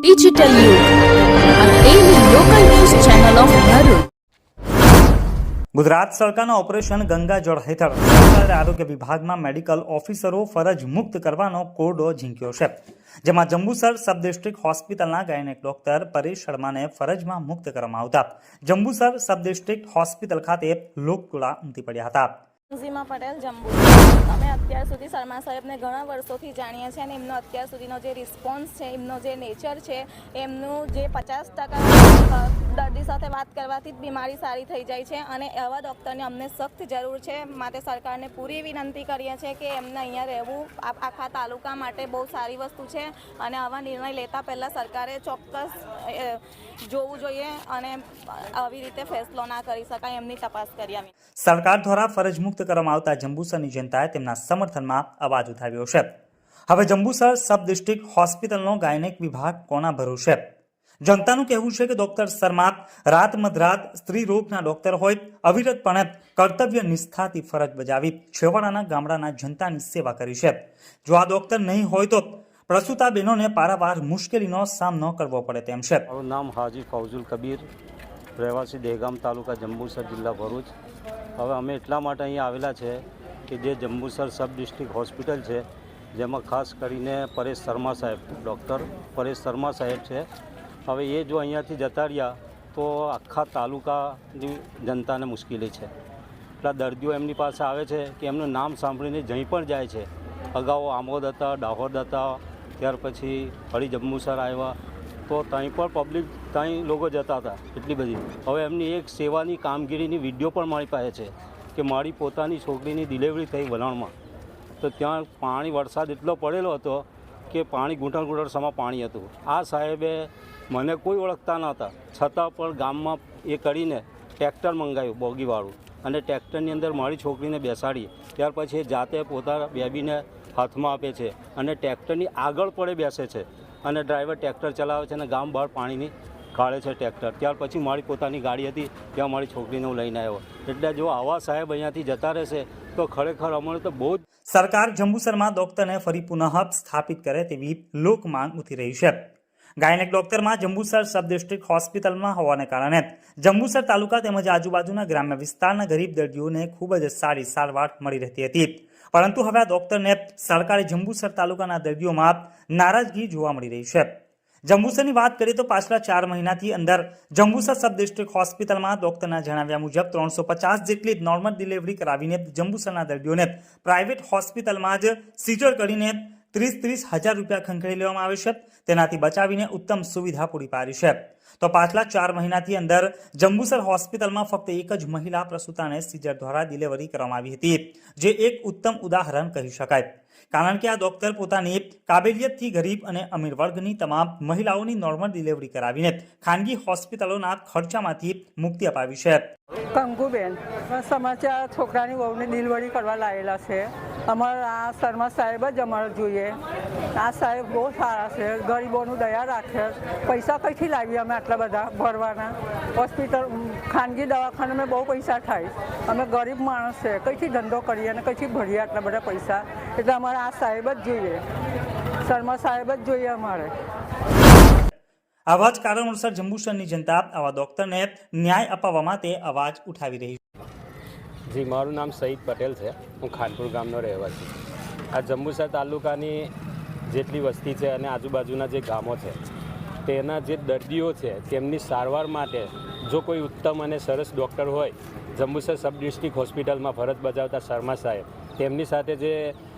Digital Gujarat સરકારના operation ગંગાજળ હેઠળ સરકારે આરોગ્ય વિભાગમાં મેડિકલ ઓફિસરો ફરજ મુક્ત કરવાનો કોડો ઝીંક્યો છે, જેમાં જંબુસર સબ ડિસ્ટ્રિક્ટ હોસ્પિટલના ગાયનેક ડોક્ટર પરેશ શર્માને ફરજમાં મુક્ત કરવામાં આવતા. જંબુસર સબ ડિસ્ટ્રિક્ટ હોસ્પિટલ ખાતે લોકટોળા ઉમટી પડ્યા હતા. ઝીમા પટેલ, જંબુ. અમે અત્યાર સુધી શર્મા સાહેબને ઘણા વર્ષોથી જાણીએ છીએ અને એમનો અત્યાર સુધીનો જે રિસ્પોન્સ છે, એમનો જે નેચર છે, એમનું જે પચાસ ટકા દર્દી સાથે વાત કરવાથી જ બીમારી સારી થઈ જાય છે અને એવા ડૉક્ટરની અમને સખ્ત જરૂર છે માટે સરકારને પૂરી વિનંતી કરીએ છીએ કે એમને અહીંયા રહેવું. આખા તાલુકા માટે બહુ સારી વસ્તુ છે અને આવા નિર્ણય લેતા પહેલાં સરકારે ચોક્કસ જોવું જોઈએ અને આવી રીતે ફેસલો ના કરી શકાય એમની તપાસ કરી આવી. સરકાર દ્વારા ફરજ મુક્ત કરવામાં આવતા જંબુસરની જનતાએ તેમના સમર્થનમાં અવાજ ઉઠાવ્યો છે. હવે જંબુસર સબ ડિસ્ટ્રિક્ટ હોસ્પિટલનો ગાયનેક વિભાગ કોના ભરોસે? જનતાનું કહેવું છે કે ડોક્ટર શર્મા રાત મધરાત સ્ત્રી રોગના ડોક્ટર હોય, અવિરતપણે કર્તવ્ય નિષ્ઠાથી ફરજ બજાવી છેવાડાના ગામડાના જનતાની સેવા કરી છે. જો આ ડોક્ટર નહીં હોય તો પ્રસૂતા બહેનોને પારાવાર મુશ્કેલીનો સામનો કરવો પડે તેમ છે. મારું નામ હાજી ફૌઝુલ કબીર, રહેવાસી દહેગામ તાલુકા જંબુસર, જિલ્લા ભરૂચ. હવે અમે એટલા માટે અહીંયા આવેલા છે કે જે જંબુસર સબ ડિસ્ટ્રિક્ટ હોસ્પિટલ છે, જેમાં ખાસ કરીને પરેશ શર્મા સાહેબ, ડૉક્ટર પરેશ શર્મા સાહેબ છે. હવે એ જો અહીંયાથી જતા રહ્યા, તો આખા તાલુકાની જનતાને મુશ્કેલી છે. એટલા દર્દીઓ એમની પાસે આવે છે કે એમનું નામ સાંભળીને જઈ પણ જાય છે. અગાઉ આમોદ હતા, દાહોદ હતા, ત્યાર પછી ફરી જંબુસર આવ્યા. તો ત્યાં પણ પબ્લિક ત્યાં લોકો જતા હતા, એટલી બધી. હવે એમની એક સેવાની કામગીરીની વીડિયો પણ મારી પાસે છે કે મારી પોતાની છોકરીની ડિલિવરી થઈ વલણમાં. તો ત્યાં પાણી વરસાદ એટલો પડેલો હતો કે પાણી ઘૂંટણ ઘૂંટણ સમા પાણી હતું. આ સાહેબે મને કોઈ ઓળખતા નહોતા છતાં પણ ગામમાં એ કરીને ટ્રેક્ટર મંગાવ્યું બોગીવાળું અને ટ્રેક્ટરની અંદર મારી છોકરીને બેસાડી. ત્યાર પછી જાતે પોતાના બેબીને હાથમાં આપે છે અને ટ્રેક્ટરની આગળ પડે બેસે છે અને ડ્રાઈવર ટ્રેક્ટર ચલાવે છે અને ગામ બહાર પાણીની કાઢે છે ટ્રેક્ટર. ત્યાર પછી મારી પોતાની ગાડી હતી, ત્યાં મારી છોકરીને હું લઈને આવ્યો. એટલે જો આવા સાહેબ અહીંયાથી જતા રહેશે, તો ખરેખર અમને તો બહુ જ સરકાર જંબુસરમાં ડોક્ટરને ફરી પુનઃ સ્થાપિત કરે તેવી લોક માંગ ઉઠી રહી છે. ગાયનેક ડોક્ટરમાં જંબુસર સબ ડિસ્ટ્રિક્ટ હોસ્પિટલમાં હોવાને કારણે જંબુસર તાલુકા તેમજ આજુબાજુના ગ્રામ્ય વિસ્તારના ગરીબ દર્દીઓને ખૂબ જ સારી સારવાર મળી રહેતી હતી. પરંતુ હવે આ ડોક્ટરને સરકારે જંબુસર તાલુકાના દર્દીઓમાં નારાજગી જોવા મળી રહી છે. જંબુસરની વાત કરીએ તો પાછલા ચાર મહિનાથી અંદર જંબુસર સબ ડિસ્ટ્રિક્ટ હોસ્પિટલમાં ડોક્ટરના જણાવ્યા મુજબ ત્રણસો પચાસ જેટલી નોર્મલ ડિલિવરી કરાવીને જંબુસરના દર્દીઓને પ્રાઇવેટ હોસ્પિટલમાં જ સીઝર કરીને ત્રીસ ત્રીસ હજાર રૂપિયા ખંખેરી લેવામાં આવે છે. તેનાથી બચાવીને ઉત્તમ સુવિધા પૂરી પાડી છે. તો પાછલા ચાર મહિનાથી અંદર જંબુસર હોસ્પિટલમાં ફક્ત એક જ મહિલા પ્રસૂતાને સીઝર દ્વારા ડિલિવરી કરવામાં આવી હતી, જે એક ઉત્તમ ઉદાહરણ કહી શકાય. કારણ કે આ ડોક્ટર પોતાની કાબેલિયતથી ગરીબ અને અમીર વર્ગની તમામ મહિલાઓની નોર્મલ ડિલિવરી કરાવીને ખાનગી હોસ્પિટલોના ખર્ચામાંથી મુક્તિ અપાવી છે. કંકુબેન સમાચાર છોકરાની વહુને ડિલિવરી કરવા લાવેલા છે. અમારા આ શર્મા સાહેબ જ અમારે જોઈએ. આ સાહેબ બહુ સારા છે, ગરીબોનું દયા રાખે. પૈસા કઈથી લાવીએ અમે આટલા બધા ભરવાના? હોસ્પિટલ ખાનગી દવાખાનામાં બહુ પૈસા થાય. અમે ગરીબ માણસ છે, કઈથી ધંધો કરીએ અને કઈથી ભરીએ આટલા બધા પૈસા? એટલે અમારે આ સાહેબ જ જોઈએ. શર્મા સાહેબ જ જોઈએ અમારે. આવા જ કારણોસર જંબુસરની જનતા આવા ડોક્ટરને ન્યાય અપાવવા માટે અવાજ ઉઠાવી રહી છે. જી, મારું નામ સઈદ પટેલ છે. હું ખાનપુર ગામનો રહેવાસી આ જંબુસર તાલુકાની જેટલી વસ્તી છે અને આજુબાજુના જે ગામો છે, તેના જે દર્દીઓ છે, તેમની સારવાર માટે જો કોઈ ઉત્તમ અને સરસ ડૉક્ટર હોય, જંબુસર સબ ડિસ્ટ્રિક્ટ હોસ્પિટલમાં ફરજ બજાવતા શર્મા સાહેબ, તેમની સાથે જે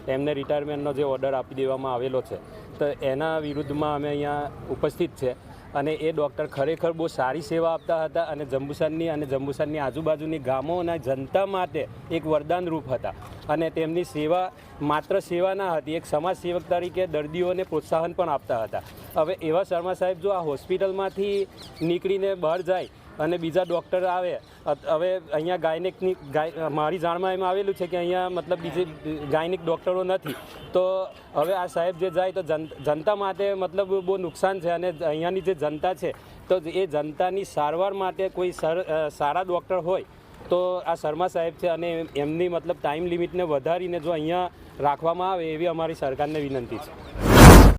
એમને રિટાયરમેન્ટનો જે ઓર્ડર આપી દેવામાં આવેલો છે, તો એના વિરુદ્ધમાં અમે અહીંયા ઉપસ્થિત છે. અને એ ડૉક્ટર ખરેખર બહુ સારી સેવા આપતા હતા અને જંબુસરની અને જંબુસરની આજુબાજુની ગામોના જનતા માટે એક વરદાન રૂપ હતા. અને તેમની સેવા માત્ર સેવા ના હતી, એક સમાજ સેવક તરીકે દર્દીઓને પ્રોત્સાહન પણ આપતા હતા. હવે એવા શર્મા સાહેબ જો આ હોસ્પિટલમાંથી નીકળીને બહાર જાય અને બીજા ડૉક્ટર આવે. હવે અહીંયા ગાયનેકની ગાય મારી જાણમાં એમ આવેલું છે કે અહીંયા મતલબ બીજી ગાયનિક ડૉક્ટરો નથી. તો હવે આ સાહેબ જે જાય તો જન જનતા માટે મતલબ બહુ નુકસાન છે અને અહીંયાની જે જનતા છે, તો એ જનતાની સારવાર માટે કોઈ સર સારા ડૉક્ટર હોય, તો આ શર્મા સાહેબ છે અને એમની મતલબ ટાઈમ લિમિટને વધારીને જો અહીંયા રાખવામાં આવે એવી અમારી સરકારને વિનંતી છે.